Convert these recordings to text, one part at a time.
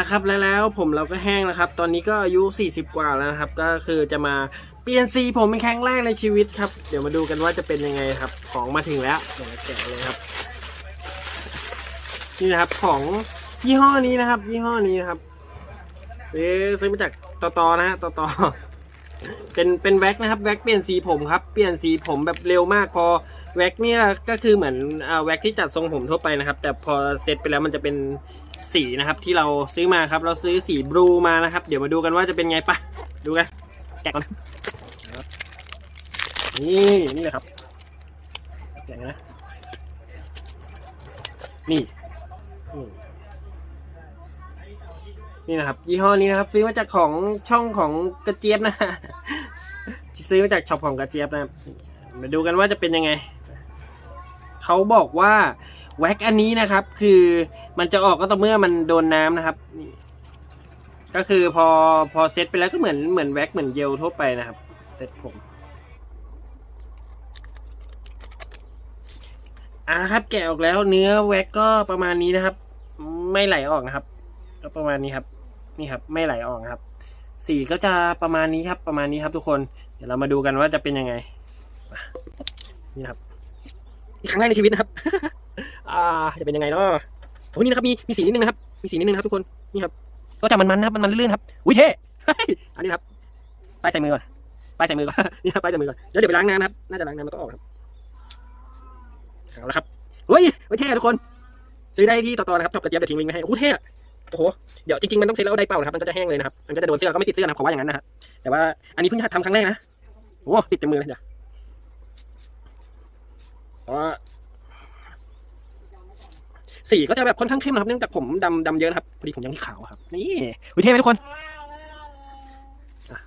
ละครับแล้วแล้วผมเราก็แห้งแล้วครับ ตอนนี้ก็อายุ 40 กว่าแล้วนะครับ ก็คือจะมาเปลี่ยนสีผมเป็นครั้งแรกในชีวิตครับ เดี๋ยวมาดูกันว่าจะเป็นยังไงครับ ของมาถึงแล้วเดี๋ยวมาแกะเลยครับนี่นะครับของยี่ห้อนี้นะครับ ยี่ห้อนี้นะครับเอ๊ซื้อมาจากตอตอนะฮะตอตอเป็นเป็นแว็กนะครับแว็กเปลี่ยนสีผมครับเปลี่ยนสีผมแบบเร็วมากพอแว็กเนี่ยก็คือเหมือนอ่าแว็กที่จัดทรงผมทั่วไปนะครับ แต่พอเซตไปแล้วมันจะเป็น สีนะครับที่เราซื้อมาครับ เราซื้อสีบลูมานะครับ เดี๋ยวมาดูกันว่าจะเป็นไงปะดูกัน แกะก่อนนะนี่นี่นะครับแกะนะนี่นี่นะครับยี่ห้อนี้นะครับ ซื้อมาจากของช่องของกระเจี๊ยบนะซื้อมาจากช็อปของกระเจี๊ยบนะมาดูกันว่าจะเป็นยังไงเขาบอกว่า แว็กอันนี้นะครับ คือมันจะออกก็ต่อเมื่อมันโดนน้ำนะครับนี่ก็คือพอพอเซตไปแล้วก็เหมือนเหมือนแว็กเหมือนเจลทั่วไปนะครับ เซตผมอะนะครับ แกะออกแล้วเนื้อแว็กก็ประมาณนี้นะครับ ไม่ไหลออกนะครับ ก็ประมาณนี้ครับ นี่ครับ ไม่ไหลออกครับ สีก็จะประมาณนี้ครับ ประมาณนี้ครับทุกคน เดี๋ยวเรามาดูกันว่าจะเป็นยังไงนี่ครับ ครั้งแรกในชีวิตนะครับ อ่า จะเป็นยังไงเนาะโอ้นี่นะครับ มี มีสีนิดนึงนะครับ มีสีนิดนึงนะครับทุกคน นี่ครับ ก็จะมันๆนะครับ มันๆลื่นๆครับ อุ้ยเท่อันนี้นะครับ ไปใส่มือก่อน ไปใส่มือก่อน นี่ครับไปใส่มือก่อนแล้วเดี๋ยวไปล้างน้ำนะครับ น่าจะล้างน้ำแล้วก็ออกครับเอาละครับเฮ้ยเฮ้ยเท่ทุกคน ซื้อได้ที่ต่อๆนะครับชอบกระเจี๊ยบเดี๋ยวทิ้งลิงก์ไว้ให้โอ้โหเท่โอ้โห เดี๋ยวจริงๆมันต้องเซ็ตแล้วได้เป่านะครับ มันก็จะแห้งเลยนะครับ มันก็จะโดนเสื้อก็ไม่ติดเสื้อนะขอว่าอย่างนั้นนะฮะแต่ว่าอันนี้เพิ่งทำครั้งแรกนะโอ้ติดเต็มมือเลยเดี๋ยวแต่ว่า สีก็จะแบบค่อนข้างเข้มนะครับเนื่องจากผมดำดำเยอะนะครับพอดีผมยังไม่ขาวอะครับนี่วิเท่ไหมทุกคนอะ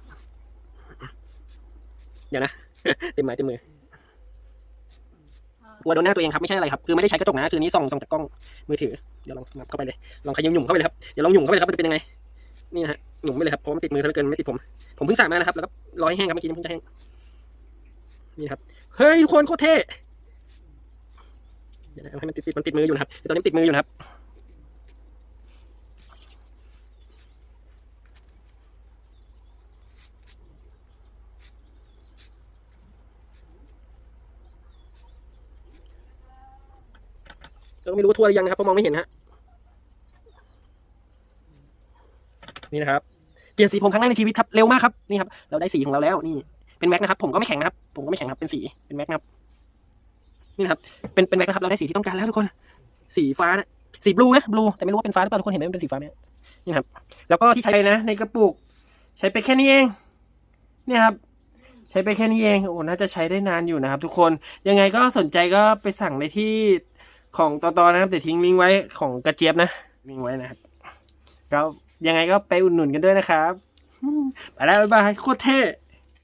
เดี๋ยวนะ เต็มไม้เต็มมือกลัวโดนหน้าตัวเองครับไม่ใช่อะไรครับคือไม่ได้ใช้กระจกนะคือนี้ส่องส่องจากกล้องมือถือเดี๋ยวลองงับเข้าไปเลยลองขยิมหยุ่มเข้าไปเลยครับเดี๋ยวลองหยุ่มเข้าไปเลยครับมันจะเป็นยังไงนี่นะฮะหยุ่มไปเลยครับเพราะว่ามันติดมือซะเหลือเกินไม่ติดผมผมเพิ่งสระมานะครับแล้วก็รอให้แห้งครับเมื่อกี้เพิ่งจะแห้งนี่ครับเฮ้ยทุกคนโคตรเท่ เดี๋ยวนะเอาให้มันติดติดมันติดมืออยู่นะครับตอนนี้ติดมืออยู่นะครับก็ไม่รู้ทั่วหรือยังนะครับเพราะมองไม่เห็นฮะนี่นะครับ เปลี่ยนสีผมครั้งแรกในชีวิตครับ เร็วมากครับ นี่ครับ เราได้สีของเราแล้ว นี่ เป็นแม็กนะครับ ผมก็ไม่แข็งนะครับ ผมก็ไม่แข็งครับ เป็นสี เป็นแม็กนะครับ นี่นะครับ เป็นเป็นแม็กนะครับ เราได้สีที่ต้องการแล้วทุกคน สีฟ้านะ สีบลูนะ บลู แต่ไม่รู้ว่าเป็นฟ้าหรือเปล่าทุกคนเห็นไหมมันเป็นสีฟ้าไหมนี่นะครับ แล้วก็ที่ใช้นะ ในกระปุก ใช้ไปแค่นี้เอง เนี่ยครับ ใช้ไปแค่นี้เอง โอ้ น่าจะใช้ได้นานอยู่นะครับ ทุกคน ยังไงก็สนใจก็ไปสั่งในที่ของตอตอนะครับ เดี๋ยวทิ้งลิงก์ไว้ของกระเจี๊ยบนะลิงก์ไว้นะครับก็ยังไงก็ไปอุดหนุนกันด้วยนะครับ ไปแล้วบ๊ายบาย โคตรเท่